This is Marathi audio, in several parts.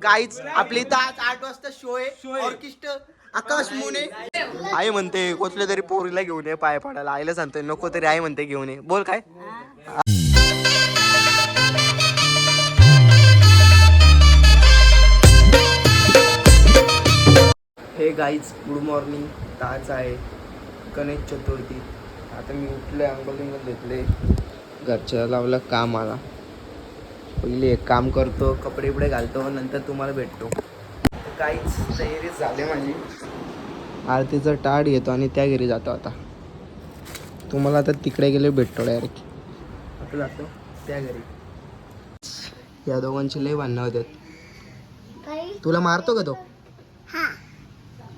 गाईच आपली इथं आज आठ वाजता शो आहे. ऑर्केस्ट्रा आकाश मुने. आई म्हणते कुठल्या तरी पोरीला घेऊन ये पाय पडायला. आईला सांगतोय नको तरी आई म्हणते घेऊन ये. बोल काय? हे गाईज गुड मॉर्निंग ताज आहे गणेश चतुर्थी. आता मी उठले अंघोळ बिंगोल घेतले घरच्या लावलं कामाला. पहिले एक काम करतो कपडे बिपडे घालतो नंतर तुम्हाला भेटतो. काहीच तयारी झाली माझी. आरतीचं टाळ घेतो आणि त्या घरी जातो आता. तुम्हाला आता तिकडे गेले भेटतो डायरेक्ट आता जातो त्या घरी. या दोघांची लय भांडणं होतात. तुला मारतो का तो?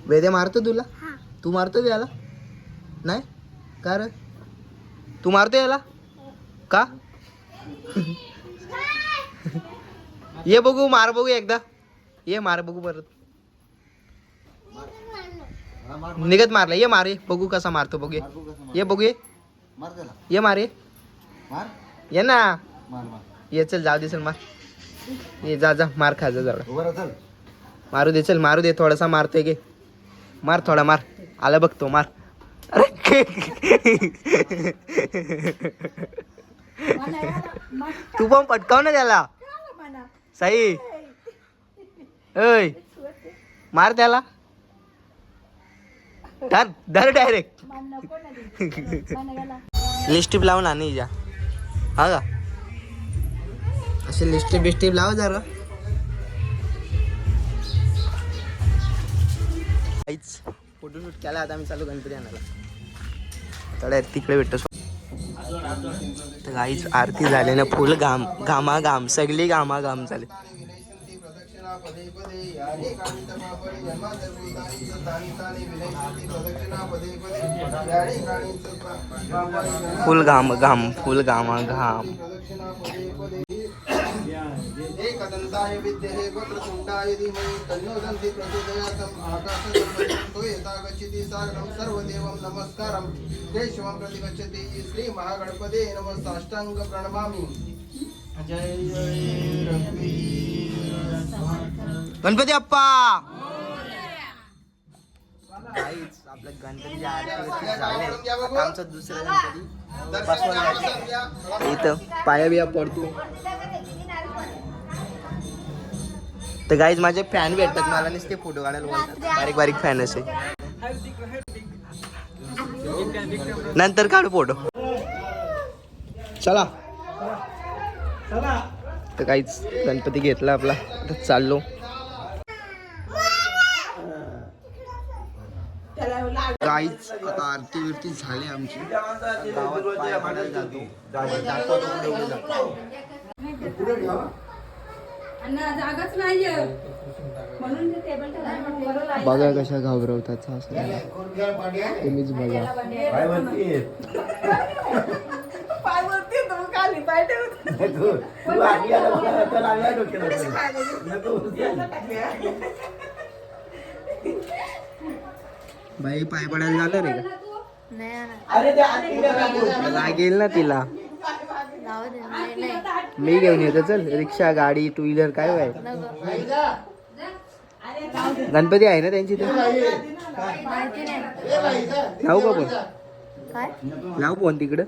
वेदे मारतो तुला? तू मारतो याला? नाही? का रे? तू मारतो याला? का? ये बघू मार बघू एकदा. ये मार बघू परत. निघत मारला. ये मारे बघू कसा मारतो बघू ये. ये बघू ये. ये मारे ये. ना. ये चल जाऊ दे चल मार. ये जा जा मार खा जा जरा मारू दे चल मारू दे थोडासा मारतोय गे मार थोडा मार. आला बघतो मार. अरे. तू पण पटकाव ना त्याला. साई. ऐ. मार त्याला. धर धर डायरेक्ट लिस्टिप लावून आणि जा हा का? असे लिस्टिप बिस्टिप लाव जरा. काहीच फोटोशूट केला आता आम्ही चालू गणपती आणायला. आता तिकडे भेटतो. तर काहीच आरती झाली ना फुल घाम घामा घाम सगळी घामा घाम झाले. फुल घाम घाम फुल घामा घाम एकदन्ताय विद्महे वक्रतुण्डाय धीमहि तन्नो दन्ति प्रचोदयात् आकाशतो यथा गच्छति सागरं सर्वदेवं नमस्कारं। केशवं प्रति गच्छति श्री महागणपते नमः साष्टांग प्रणमामि जय जय गणपती अप्पा! आपल्या गणपतीच्या आरती आमचा दुसरा गणपती. इथं पाया बिया पडतो तर गाईज माझे फॅन भेटतात. मला नुसते फोटो काढायला बोलतात. बारीक बारीक फॅन असे. नंतर काढू फोटो. चला. तर काहीच गणपती घेतला आपला. तर चाललो. काहीच आता आरती बिरती झाली आमची. गावात पाया जातो दाखवतो पुढे पुढे जातो. अण्णा जागाच म्हणून टेबल बघा कशा घाबरवतात सासऱ्याला तुम्हीच बघा. पाय वरती तो खाली पाय ठेवतो बाई पाय पडायला झालं रे. का लागेल ना तिला. मी घेऊन येतो चल. रिक्षा गाडी टू व्हीलर काय व्हाय गणपती आहे ना त्यांची ते लावू का पण लावू पण तिकडं?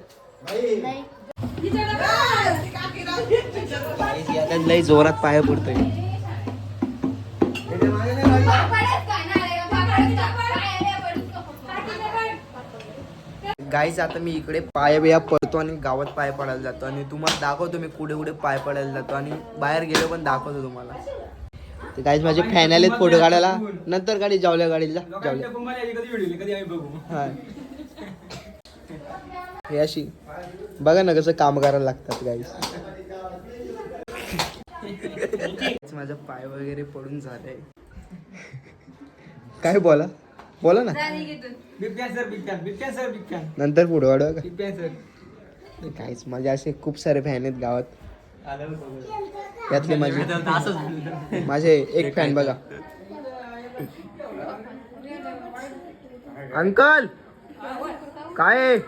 लय जोरात पाया पडतोय. गाईच आता मी इकडे पाया बिया पडतो आणि गावात पाय पडायला जातो. आणि तुम्हाला दाखवतो मी कुठे कुठे पाय पडायला जातो. आणि बाहेर गेलो पण दाखवतो तुम्हाला. ते गाईज माझे फॅन आलेत फोटो काढायला. नंतर गाडी जावल्या गाडीला. जावल्या हा हे अशी बघा ना कसं काम करायला लागतात गाईज माझा पाय वगैरे पडून झालाय. काय बोला? बोला ना. नंतर पुढे वाढवा का? काहीच. माझे असे खूप सारे फॅन आहेत गावात. त्यातले माझे माझे एक फॅन बघा. अंकल! काय आहे?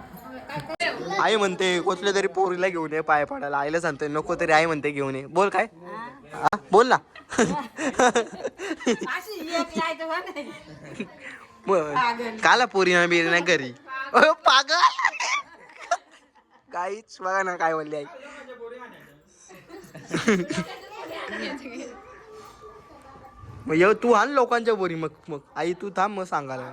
आई म्हणते कुठल्या तरी पोरीला घेऊन ये पाय पडायला. आईला सांगतोय नको तरी आई म्हणते घेऊन ये. बोल काय? बोल ना. काला पोरी ना बिरी ना घरी. पागल. काहीच बघा ना काय म्हणली आई. मग येऊ तू आण लोकांच्या बोरी मग मग. आई तू थांब मग सांगायला.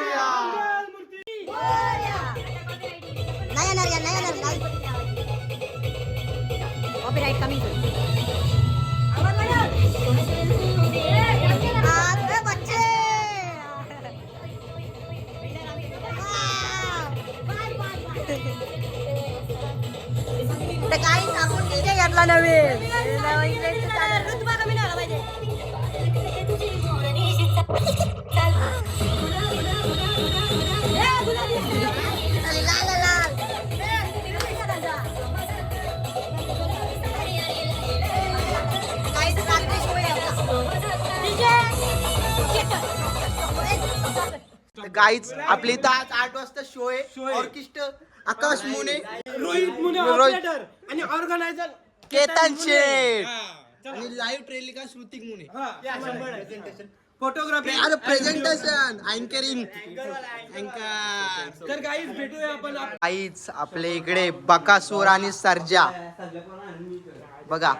रात्री शिवाय गाईच आपली इथं आज आठ वाजता शो आहे. ऑर्केस्ट्रा आकाश मुने. रोहित मुने रोहित. ऑपरेटर आणि ऑर्गनायझर केतन शेठ. आणि लाईव्ह ट्रेलिका श्रुतिक मुने. फोटोग्राफी अरे प्रेझेंटेशन अँकरिंग अँकर तर गाईज भेटूया आपण आप- आईच आपल्या इकडे बकासूर आणि सर्जा. बघा.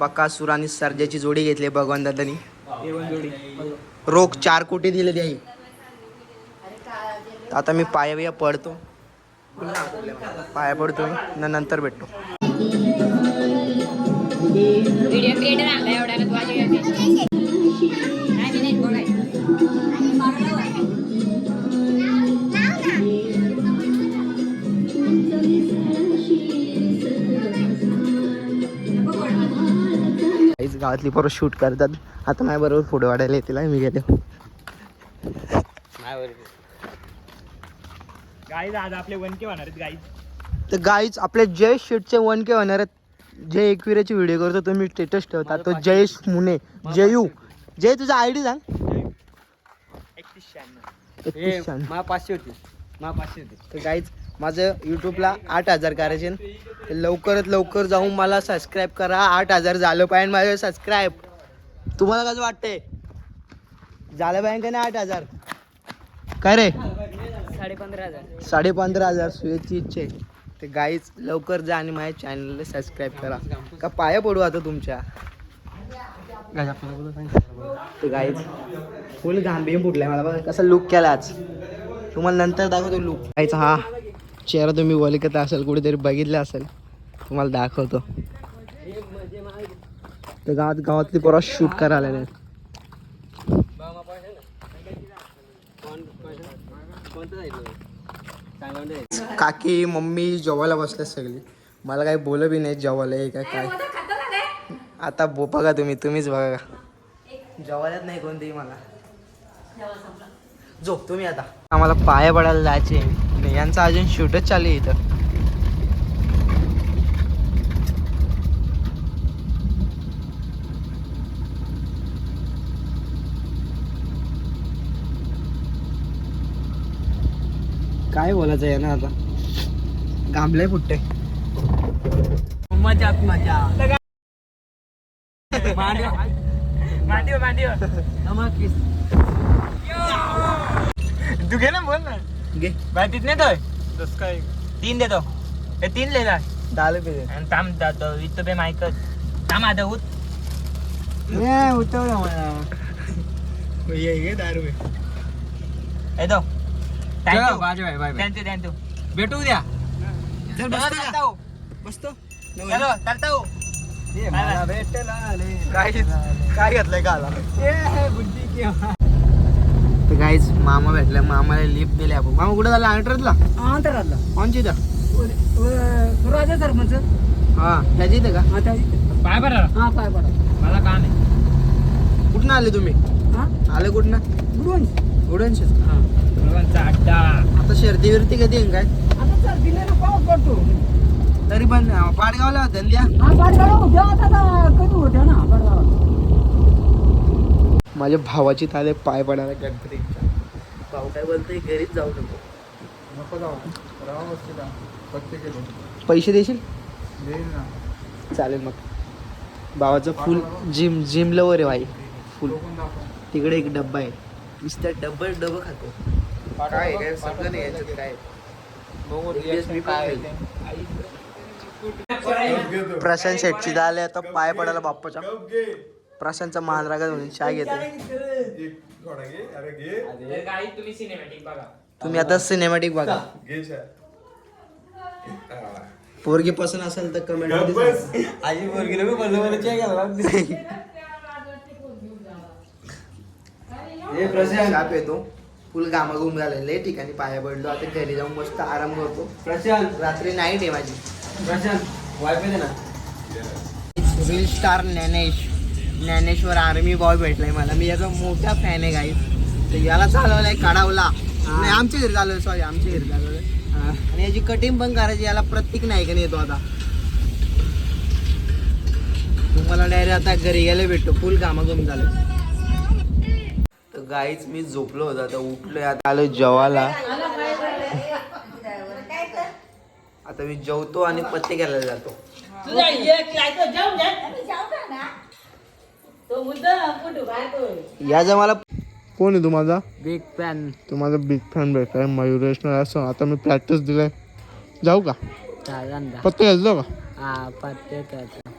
बकासूर आणि सर्जाची जोडी घेतली भगवान दादानी. रोख चार कोटी दिले त्याही. आता मी पाया बिया पडतो. पाया पडतो मी न नंतर भेटतो. व्हिडिओ क्रिएटर आणला काहीच गावातली परत शूट करतात. आता माझ्या बरोबर फोटो काढायला येतील मी गेले. गाईज आज आपले वनके होणार आहेत गाईज तर गाईच आपले जयेश शेटचे वन के होणार आहेत. जे एकविराची व्हिडिओ करतो तुम्ही स्टेटस ठेवता. तो जयेश मुने. जयू जय तुझा आय डी सांग. एकतीस शहाण्णव. एकतीस शहाण्णव. मा पाचशे होती. मा पाचशे होती. तर गाईज माझं यूट्यूबला आठ हजार करायचे न. तर लवकरात लवकर जाऊन मला सबस्क्राईब करा. आठ हजार झालं पाहिजे माझं सबस्क्राईब तुम्हाला कसं वाटतंय? झालं पाहिजे का नाही आठ हजार? काय रे? साडे पंधरा हजार. साडे पंधरा हजार सुयाची इच्छा आहे. ते गाईच लवकर जा आणि माझ्या चॅनलला सबस्क्राईब करा. का पाया पडू आता तुमच्या? ते गाईच फुल घांबीम फुटलाय मला बघा कसा लुक केला आज. तुम्हाला नंतर दाखवतो लुक गाईचा हा चेहरा तुम्ही वलिकत असेल कुठेतरी बघितला असेल. तुम्हाला दाखवतो. ते गावात गावातली परत शूट करायला आलेले आहेत. काकी मम्मी जेवायला बसल्या सगळी. मला काही बोल बी नाही जेवायला हे काय काय? आता बो बघा तुम्ही तुम्हीच बघा. का जेवायलाच नाही कोणतेही मला. झोप तुम्ही आता. आम्हाला पाया पडायला जायचे नाही यांचं अजून शूटच चालू आहे इथं. काय बोलायचं आहे ना आता घामलंय फुटते मजा मजा तू घे ना बोल ना. घे. बाय तिथने तो दस तीन देतो. हे तीन लिहिला डाल पे आणि थांब जातो इथं बे मायक थांब आता उत उठवलं मला. ये ये दारू येतो thank you bye bye bye thank you thank you भेटू द्या चल बसतो चलता का? हूँ बसतो. चलो चलता हूँ काय काय घेतलंय का तर काहीच मामा भेटला. मामाला लिफ्ट दिले आपण. मामा कुठे झाला अंटरला अंतरातला कोणची इथं? राजा सरपंच हा त्याची इथं का? पाय बरं. हा पाय पडा मला काम आहे. कुठनं आले तुम्ही? हा? आले कुठनं? गुरुवंश गुडनशेच सर्वांचा अड्डा. आता शर्दी विरती कधी येईन काय? आता सर दिलेला पाऊस पडतो तरी पण पाडगावला धंद्या हा पाडगाव आता आता कधी होत्या ना पाडगाव माझ्या भावाची ताले पाय पडायला गणपतीच्या. भाऊ काय बोलतोय? घरीच जाऊ नको. नको जाऊ. राहा वस्तीला. पैसे देशील? देईल ना. चालेल मग. भावाचं फुल जिम जिम लवर आहे भाई. फुल. तिकडे एक डब्बा आहे. नुसतं डब्बल डबं खातो. काय काय सगळं नाही याच्यात काय. प्रशांत शेटची झाले आता पाय पडायला बाप्पाच्या. प्रशांतचा मान रागा म्हणून चाय घेतो तुम्ही सिनेमॅटिक बघा. तुम्ही आता सिनेमॅटिक बघा. पोरगी पसंत असेल तर कमेंट आजी पोरगी हे प्रशांत. शाप येतो फुल घामाघूम झालेले ठिकाणी पाया पडलो. आता घरी जाऊन मस्त आराम करतो. प्रशांत. रात्री नाईट आहे माझी. प्रशांत वायफाय दे ना reel star Dnyanesh. Dnyaneshwar army boy भेटलाय मला. मी याचा मोठा फॅन आहे गाईस तर याला चालवलाय काढावला. नाही आमच्या घरी चालवलं सॉरी आमच्या घरी चालवलं आणि याची कटिंग पण करायची याला प्रत्येक नायकाने येतो आता. तुम्हाला डायरेक्ट आता घरी गेले भेटतो. फुल कामागम झालं. गाईच मी झोपलो होतो. आता उठलोय. आता आलो जेवायला. आता मी जेवतो आणि पत्ते घ्यायला जातो. तो तो या जा मला. कोण आहे तुम्हाला बिग फॅन तुम्हाला बिग फॅन भेटलाय मयुरेश असं. आता मी प्रॅक्टिस दिलाय. जाऊ का? पत्ते घ्यायला जाऊ का? हा पत्ते त्याचा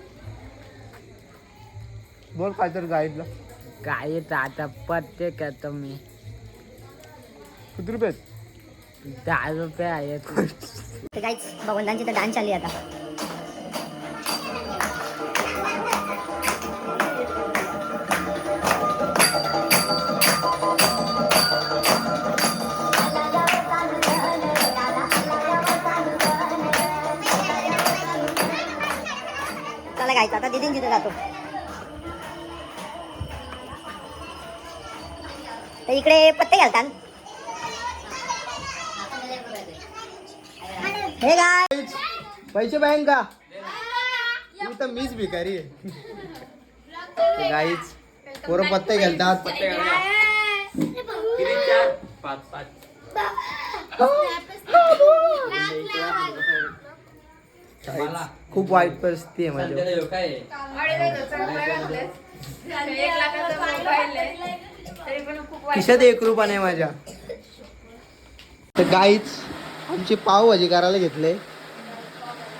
बोल काय तर गाईडला काय आता पत्ते करतो मी किती रुपये दहा रुपये आहेत. तर काहीच भगवंतांची तर डान्स चालली आता. चला गायचं आता दिदीन तिथे जातो. इकडे पत्ते घालतात हे काय पैसे बँक का? मी तर मीच भिकारी आहे. गाईच पोरं पत्ते घालतात. पत्ते खूप वाईट परिस्थिती आहे माझी काय खिशात एक रुपया नाही माझ्या. तर गाईच आमची पावभाजी करायला घेतले.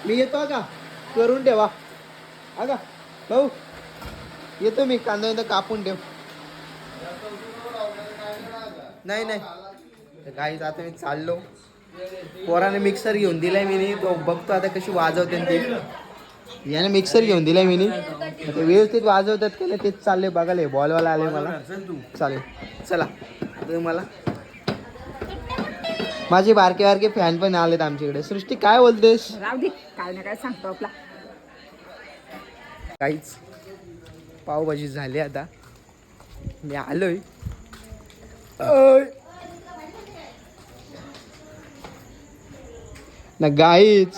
मी येतो का करून ठेवा. का भाऊ. येतो मी. कांदा बिंदा कापून ठेव. नाही नाही. तर गाईच आता मी चाललो. पोराने मिक्सर घेऊन दिलाय मी तो बघतो आता कशी वाजवते ते. याने मिक्सर घेऊन दिलाय मी ते व्यवस्थित वाजवतात का नाही तेच चालले बघायला बॉलवाला आले मला. चालेल चला. तुम्हाला माझे बारके बारके फॅन पण आलेत आमच्याकडे. सृष्टी काय बोलतेस? काय ना काय सांगतो आपला. काहीच. पावभाजी झाली आता. मी आलोय. ना गाईच.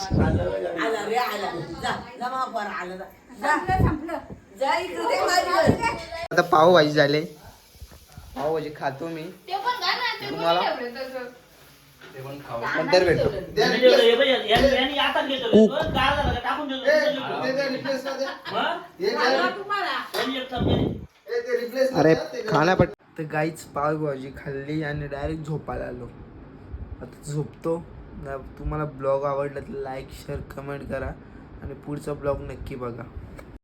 आता पावभाजी झाले. पावभाजी खातो मी. तुम्हाला नंतर भेटतो. अरे खाना पट तर गाईच पावभाजी खाल्ली आणि डायरेक्ट झोपायला आलो. आता झोपतो. तुम्हाला ब्लॉग आवडला तर लाईक शेअर कमेंट करा आणि पुढचा ब्लॉग नक्की बघा.